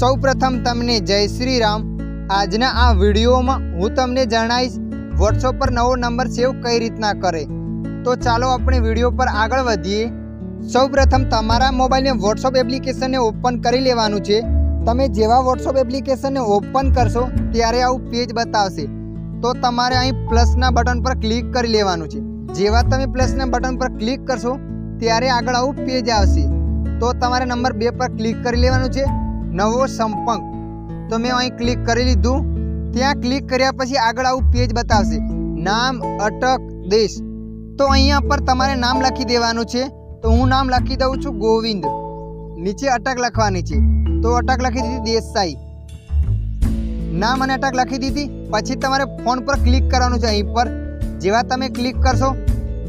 સૌપ્રથમ તમને જય શ્રી રામ આજના આ વિડીયોમાં હું તમને જણાવીશ વોટ્સઅપ પર નવો નંબર સેવ કઈ રીતના કરે. તો ચાલો આપણે વીડિયો પર આગળ વધીએ. સૌપ્રથમ તમારા મોબાઈલને વોટ્સઅપ એપ્લિકેશનને ઓપન કરી લેવાનું છે. તમે જેવા વોટ્સઅપ એપ્લિકેશનને ઓપન કરશો ત્યારે આવું પેજ બતાવશે. તો તમારે અહીં પ્લસના બટન પર ક્લિક કરી લેવાનું છે. જેવા તમે પ્લસના બટન પર ક્લિક કરશો ત્યારે આગળ આવું પેજ આવશે. તો તમારે નંબર બે પર ક્લિક કરી લેવાનું છે. નવો સંપર્ક તો મેં અહીં ક્લિક કરી લીધું. ત્યાં ક્લિક કર્યા પછી આગળ આવું પેજ બતાવશે. નામ, અટક, દેશ. તો અહીંયા પર તમારે નામ લખી દેવાનું છે. તો હું નામ લખી દઉં છું ગોવિંદ. નીચે અટક લખવાની છે. તો અટક લખી દીધી દેસાઈ. નામ અને અટક લખી દીધી. પછી તમારે ફોન પર ક્લિક કરવાનું છે અહીં પર. જેવા તમે ક્લિક કરશો,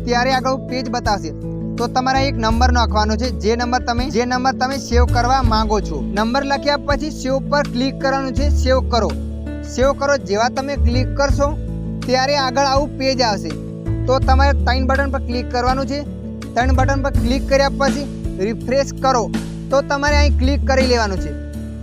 ત્યારે આગળ પેજ બતાવશે. તો તમારે એક નંબર નાખવાનો છે. જે નંબર તમે, જે નંબર તમે સેવ કરવા માંગો છો. નંબર લખ્યા પછી સેવ પર ક્લિક કરવાનું છે. સેવ કરો. સેવ કરો જેવા તમે ક્લિક કરશો, ત્યારે આગળ આવું પેજ આવશે. તો તમારે ત્રણ બટન પર ક્લિક કરવાનું છે. ત્રણ બટન પર ક્લિક કર્યા પછી રિફ્રેશ કરો. તો તમારે અહીં ક્લિક કરી લેવાનું છે.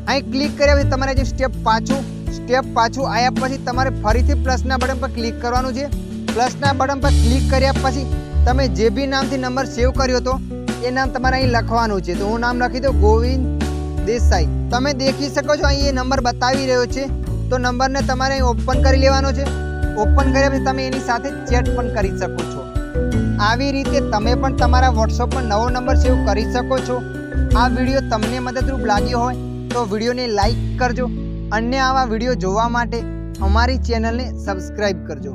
અહીં ક્લિક કર્યા પછી તમારે જે સ્ટેપ પાછું સ્ટેપ પાછું આવ્યા પછી તમારે ફરીથી પ્લસના બટન પર ક્લિક કરવાનું છે. પ્લસના બટન પર ક્લિક કર્યા પછી તમે જે બી નામથી નંબર સેવ કર્યો હતો એ નામ તમારે અહીં લખવાનું છે. તો હું નામ લખી દઉં ગોવિંદ દેસાઈ. તમે દેખી શકો છો અહીં એ નંબર બતાવી રહ્યો છે. તો નંબરને તમારે અહીં ઓપન કરી લેવાનો છે. ઓપન કર્યા પછી તમે એની સાથે ચેટ પણ કરી શકો છો. આવી રીતે તમે પણ તમારા વોટ્સઅપ પર નવો નંબર સેવ કરી શકો છો. આ વીડિયો તમને મદદરૂપ લાગ્યો હોય તો વિડીયોને લાઈક કરજો. અન્ય આવા વીડિયો જોવા માટે અમારી ચેનલને સબસ્ક્રાઈબ કરજો.